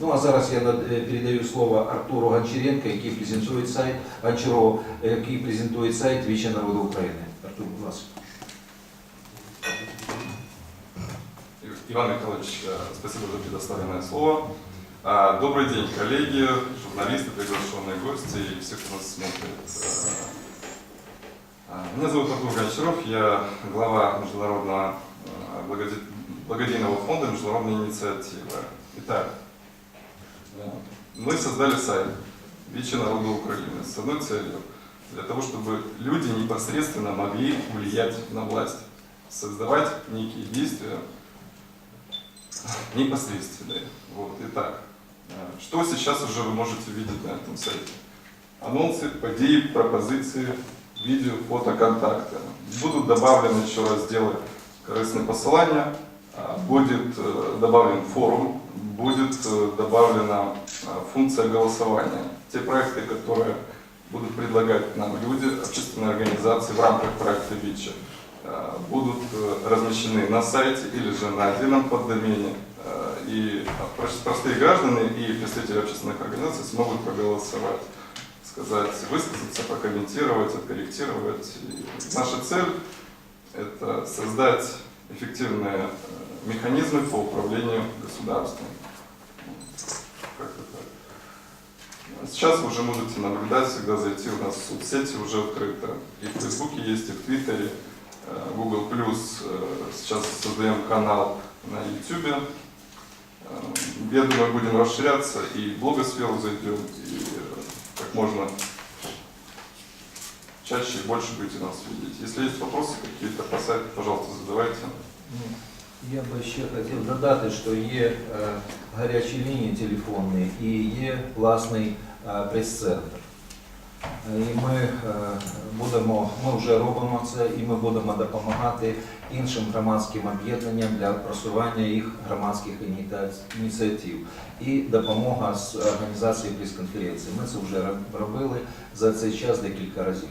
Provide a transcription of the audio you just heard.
Ну а зараз я над- е, передаю слово Артуру Гончаренко, який презентує сайт Гончаров, е, який презентує сайт Віче народу України. Артур, будь ласка. Иван Николаевич, э, спасибо за предоставленное слово. А, Добрый день, коллеги, журналисты, приглашенные гости и все, кто нас смотрит. Э, а, Меня зовут Артур Гончаров, я глава Международного э, благоде- благодейного фонда Международной инициативы. Итак, э, мы создали сайт Вече народа Украины с одной целью, для того, чтобы люди непосредственно могли влиять на власть, создавать некие действия, непосредственные. Вот, итак, э, что сейчас уже вы можете видеть на этом сайте? Анонсы, події, пропозиції, відео, фото, контакти. Будут добавлены еще разделы корыстные посылания, а, будет э, добавлен форум, будет э, добавлена э, функция голосования. Те проекты, которые будут предлагать нам люди, общественные организации в рамках проекта ВИЧа, э, будут размещены на сайте или же на отдельном поддомене. И прост- простые граждане и представители общественных организаций смогут проголосовать, сказать, высказаться, прокомментировать, откорректировать. И наша цель – это создать эффективные э, механизмы по управлению государством. Сейчас вы уже можете наблюдать, всегда зайти, у нас соцсети уже открыты. И в Фейсбуке есть, и в Твиттере, э, Google+. э, Сейчас создаем канал на YouTube. Я думаю, будем расширяться и в блогосферу зайдем, и как можно чаще и больше будете нас видеть. Если есть вопросы какие-то по сайту, пожалуйста, задавайте. Ну, Я би ще хотів додати, що є е, гарячі лінії телефонні і є власний е, прес-центр. Е, І ми е, будемо, ми вже робимо це, і ми будемо допомагати іншим громадським об'єднанням для просування їх громадських ініціатив. І допомога з організації прес-конференції. Ми це вже робили за цей час декілька разів.